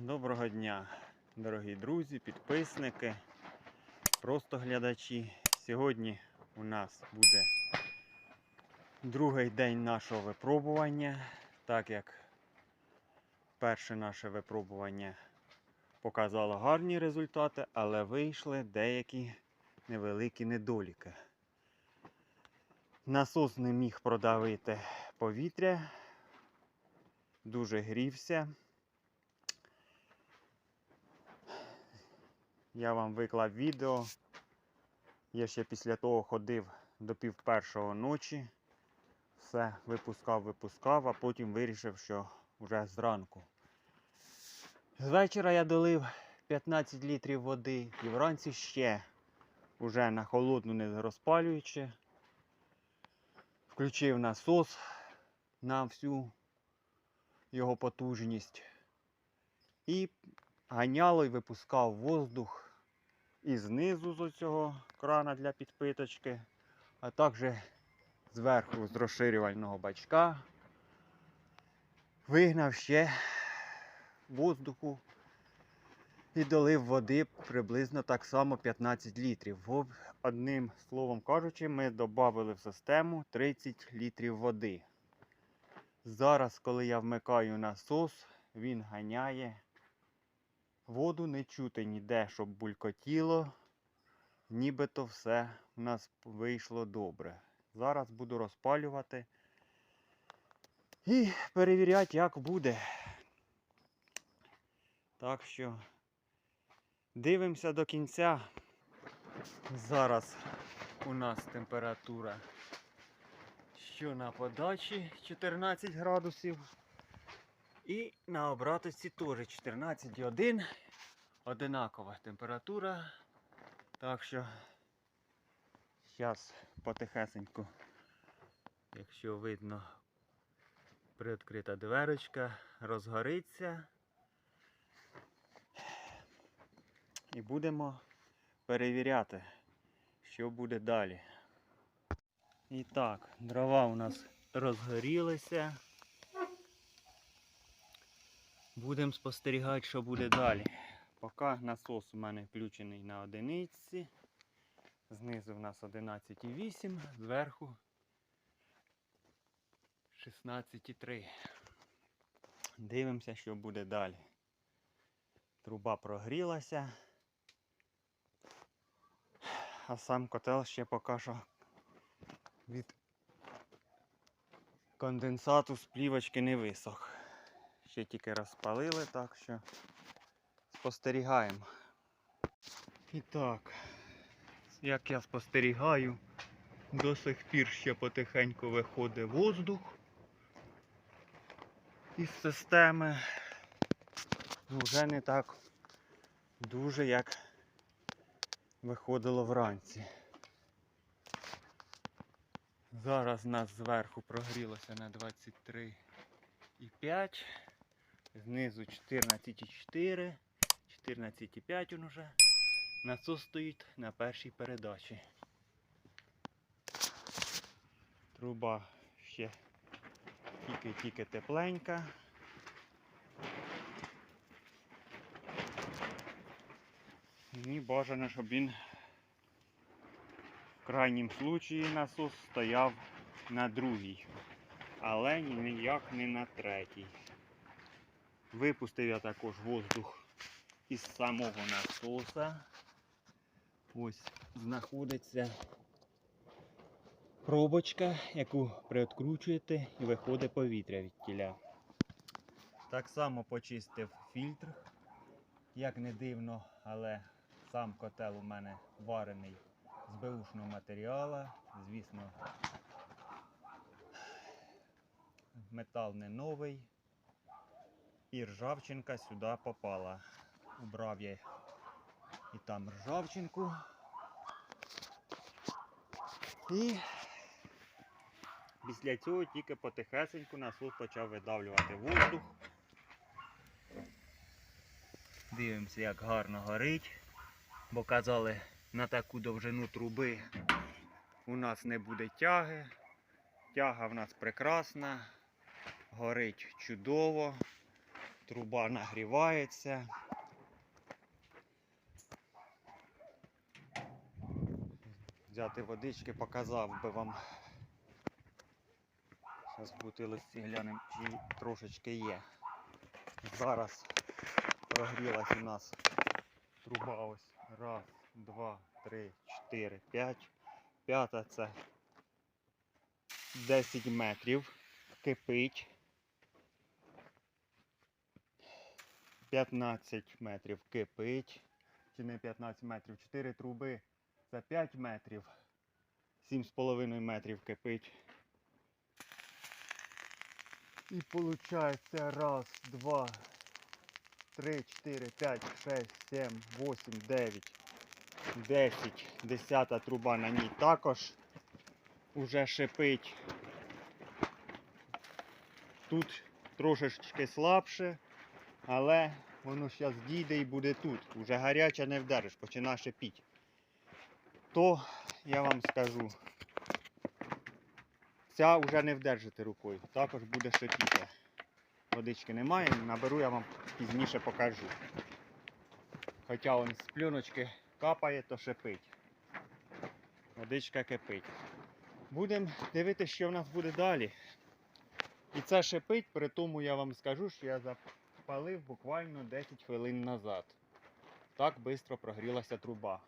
Доброго дня, дорогі друзі, підписники, просто глядачі. Сьогодні у нас буде другий день нашого випробування, так як перше наше випробування показало гарні результати, але вийшли деякі невеликі недоліки. Насос не міг продавити повітря, дуже грівся. Я вам виклав відео. Я ще після того ходив до пів першого ночі. Все випускав, випускав, а потім вирішив, що вже зранку. З вечора я долив 15 літрів води і вранці ще уже на холодну не розпалюючи. Включив насос на всю його потужність. І ганяло і випускав воздух і знизу з оцього крана для підпиточки, а також зверху з розширювального бачка. Вигнав ще воздуху і долив води приблизно так само 15 літрів. Одним словом кажучи, ми додали в систему 30 літрів води. Зараз, коли я вмикаю насос, він ганяє Воду не чути ніде, щоб булькотіло. Нібито все в нас вийшло добре. Зараз буду розпалювати і перевіряти, як буде. Так що дивимося до кінця. Зараз у нас температура, що на подачі 14 градусів. І на обраточці теж 14,1. Одинакова температура. Так що зараз потихесеньку, якщо видно, приоткрита дверочка, розгориться. І будемо перевіряти, що буде далі. І так, дрова у нас розгорілися. Будемо спостерігати, що буде далі. Поки насос у мене включений на одиниці. Знизу в нас 11,8, зверху 16,3. Дивимося, що буде далі. Труба прогрілася. А сам котел ще поки що від конденсату з плівочки не висох. Ще тільки розпалили, так що спостерігаємо. І так, як я спостерігаю, до сих пір ще потихеньку виходить воздух із системи. Ну, Вже не так дуже, як виходило вранці. Зараз нас зверху прогрілося на 23,5. Знизу 14,4, 14,5 він уже. Насос стоїть на першій передачі. Труба ще тільки-тільки тепленька. Мені бажано, щоб він в крайнім случаї насос стояв на другій, але ніяк не на третій. Випустив я також воздух із самого насоса. Ось знаходиться пробочка, яку приоткручуєте і виходить повітря від тіля. Так само почистив фільтр. Як не дивно, але сам котел у мене варений з беушного матеріалу. Звісно, метал не новий. І ржавчинка сюди попала. Убрав я і там ржавчинку. І після цього тільки потихесеньку насос почав видавлювати воздух. Дивимося, як гарно горить. Бо казали, на таку довжину труби у нас не буде тяги. Тяга в нас прекрасна, горить чудово. Труба нагрівається. Взяти водички показав би вам. Зараз в бутилочці глянемо, чи трошечки є. Зараз прогрілась у нас труба ось. Раз, два, три, чотири, п'ять. П'ята це 10 метрів. Кипить. 15 метрів кипить. Чи не 15 метрів? 4 труби. Це 5 метрів. 7,5 метрів кипить. І виходить раз, два, три, чотири, п'ять, шесть, сім, восім, дев'ять, десять. Десята труба на ній також уже шипить. Тут трошечки слабше, але воно зараз дійде і буде тут. Уже гаряче не вдариш, почина шипіть. То я вам скажу, ця вже не вдержите рукою, також буде шипіти. Водички немає, наберу, я вам пізніше покажу. Хоча он з плюночки капає, то шипить. Водичка кипить. Будемо дивитися, що в нас буде далі. І це шипить, при тому я вам скажу, що я запалив буквально 10 хвилин назад. Так швидко прогрілася труба.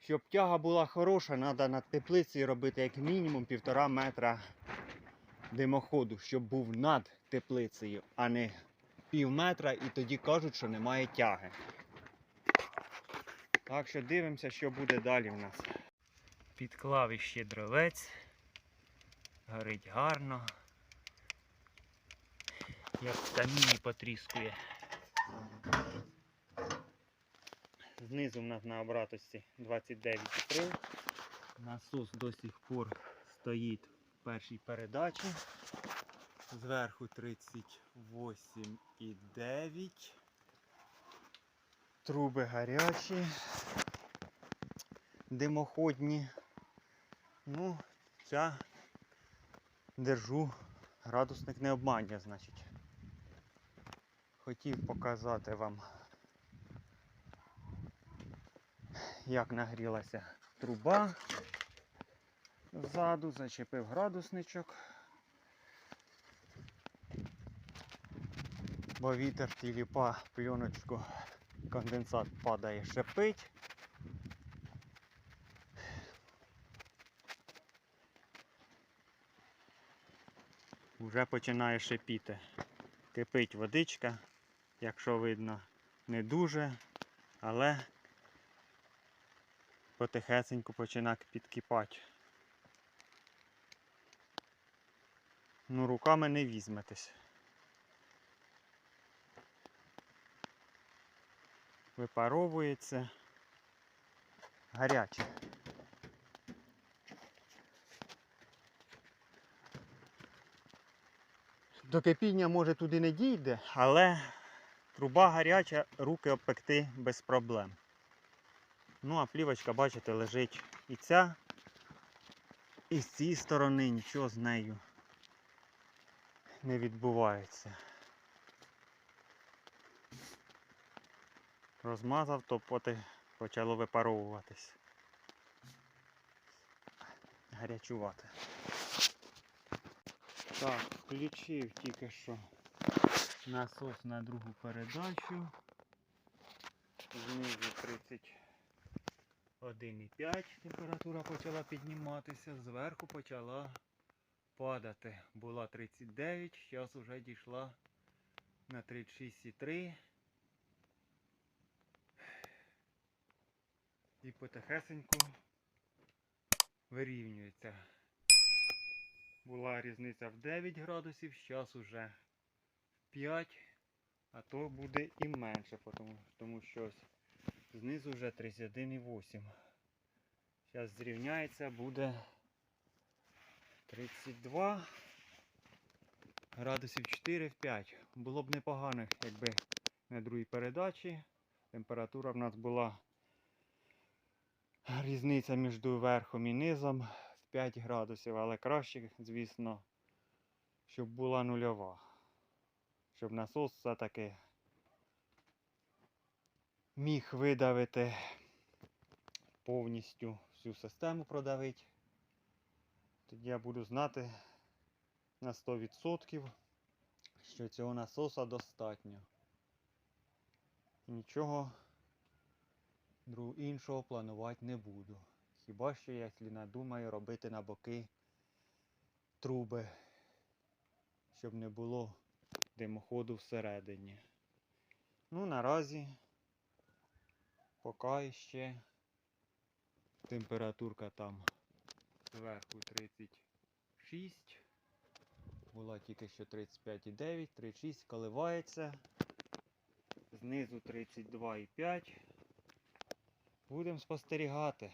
Щоб тяга була хороша, треба над теплицею робити як мінімум півтора метра димоходу, щоб був над теплицею, а не пів метра, і тоді кажуть, що немає тяги. Так що дивимося, що буде далі в нас. Підклав іще дровець. Горить гарно. Як в каміні потріскує. Знизу в нас на обратості 29,3. Насос до сих пор стоїть в першій передачі. Зверху 38,9. Труби гарячі, димоходні. Ну, ця держу, градусник не обманює, значить. Хотів показати вам, як нагрілася труба. Ззаду зачепив градусничок. Бо вітер тіліпа пленочку, конденсат падає, шипить. Вже починає шипіти. Кипить водичка, якщо видно, не дуже, але потихесеньку починає підкипати. Ну, руками не візьметесь. Випаровується гаряче. До кипіння може туди не дійде, але труба гаряча, руки обпекти без проблем. Ну, а плівочка, бачите, лежить і ця, і з цієї сторони нічого з нею не відбувається. Розмазав, то поти почало випаровуватись. Гарячувати. Так, включив тільки що насос на другу передачу. Знизу 31,5 температура почала підніматися, зверху почала падати. Була 39, зараз вже дійшла на 36,3. І потихесеньку вирівнюється. Була різниця в 9 градусів, зараз уже 5, а то буде і менше, тому, тому що ось знизу вже 31,8. Зараз зрівняється, буде 32 градусів 4 в 5. Було б непогано, якби на другій передачі температура в нас була різниця між верхом і низом в 5 градусів, але краще, звісно, щоб була нульова. Щоб насос все-таки міг видавити повністю всю систему продавити. Тоді я буду знати на 100%, що цього насоса достатньо. Нічого іншого планувати не буду. Хіба що, якщо надумаю робити на боки труби, щоб не було димоходу всередині. Ну, наразі поки ще температурка там зверху 36. Була тільки що 35,9, 36 коливається. Знизу 32,5. Будемо спостерігати.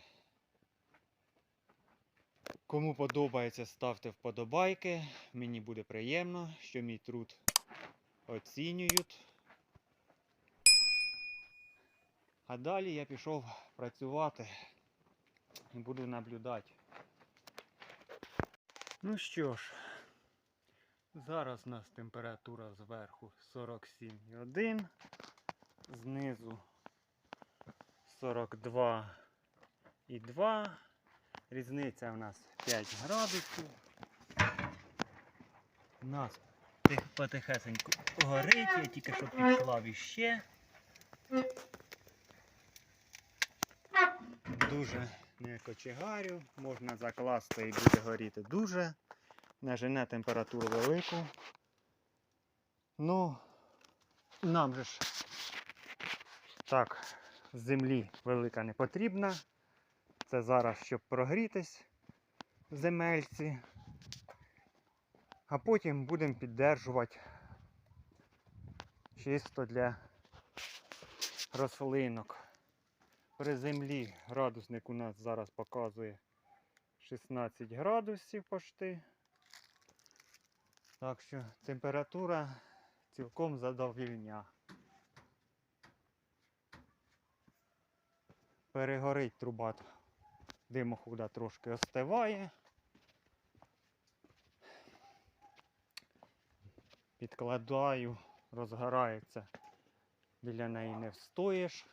Кому подобається, ставте вподобайки. Мені буде приємно, що мій труд оцінюють. А далі я пішов працювати і буду наблюдати. Ну що ж, зараз у нас температура зверху 47,1, знизу 42,2. Різниця в нас 5 градусів. У нас тих- потихесеньку горить, я тільки що підклав іще. Дуже не кочегарю, можна закласти і буде горіти дуже. Не жене температуру велику. Ну, нам же ж так, землі велика не потрібна. Це зараз, щоб прогрітись в земельці. А потім будемо піддержувати чисто для рослинок. При землі градусник у нас зараз показує 16 градусів почти. Так що температура цілком задовільня. Перегорить труба димохода трошки остиває. Підкладаю, розгорається, біля неї не встоїш.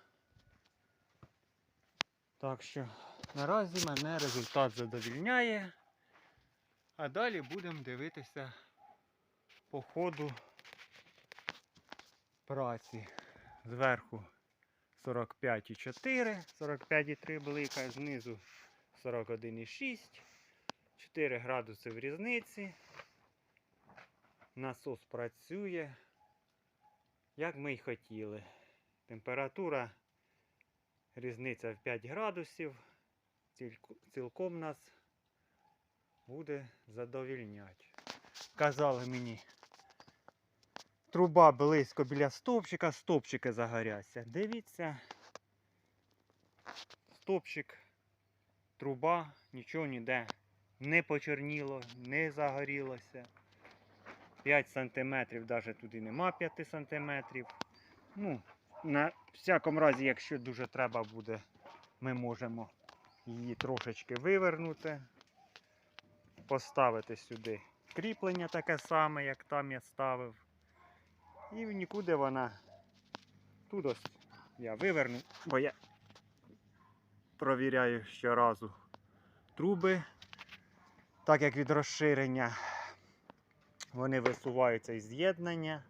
Так що наразі мене результат задовільняє. А далі будемо дивитися по ходу праці. Зверху 45,4, 45,3 блика, знизу 41,6, 4 градуси в різниці. Насос працює, як ми й хотіли. Температура різниця в 5 градусів. Цілком нас буде задовільняти. Казали мені, труба близько біля стовпчика, стовпчики загоряться. Дивіться, стовпчик, труба, нічого ніде не почерніло, не загорілося. 5 сантиметрів, навіть туди нема 5 сантиметрів. Ну, на всякому разі, якщо дуже треба буде, ми можемо її трошечки вивернути, поставити сюди кріплення таке саме, як там я ставив. І нікуди вона тут ось я виверну, бо я провіряю щоразу труби, так як від розширення вони висуваються із з'єднання.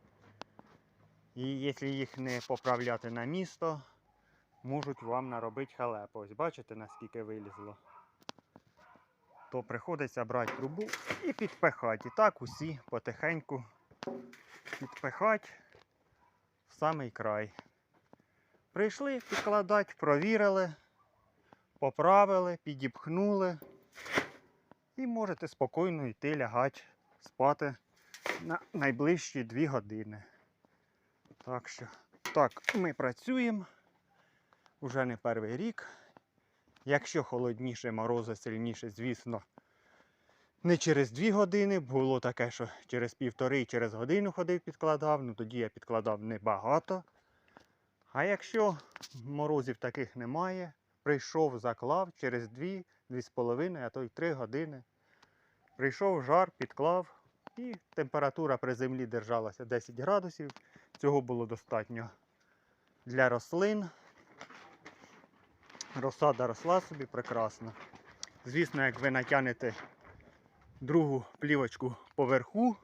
І якщо їх не поправляти на місто, можуть вам наробити халепу. Ось бачите, наскільки вилізло. То приходиться брати трубу і підпихати. І так усі потихеньку підпихати в самий край. Прийшли підкладати, провірили, поправили, підіпхнули. І можете спокійно йти лягати, спати на найближчі 2 години. Так що, так, ми працюємо уже не перший рік. Якщо холодніше, морози сильніше, звісно, не через 2 години. Було таке, що через півтори, через годину ходив, підкладав. Ну тоді я підкладав небагато. А якщо морозів таких немає, прийшов, заклав через 2, 2,5, а то й 3 години. Прийшов жар, підклав, І температура при землі держалася 10 градусів. Цього було достатньо для рослин. Розсада росла собі прекрасно. Звісно, як ви натягнете другу плівочку поверху,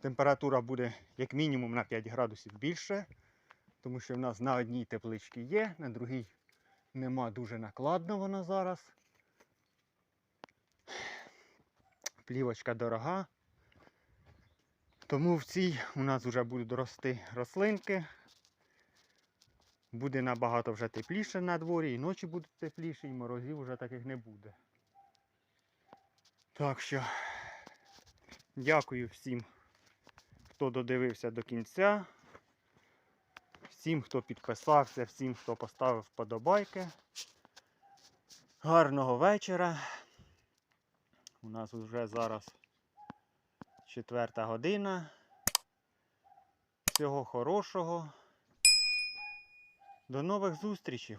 температура буде як мінімум на 5 градусів більше, тому що в нас на одній тепличці є, на другій нема дуже накладно вона зараз. Плівочка дорога. Тому в цій у нас вже будуть рости рослинки. Буде набагато вже тепліше на дворі, і ночі будуть тепліші, і морозів вже таких не буде. Так що дякую всім, хто додивився до кінця. Всім, хто підписався, всім, хто поставив вподобайки. Гарного вечора. У нас вже зараз четверта година. Всього хорошого. До нових зустрічей.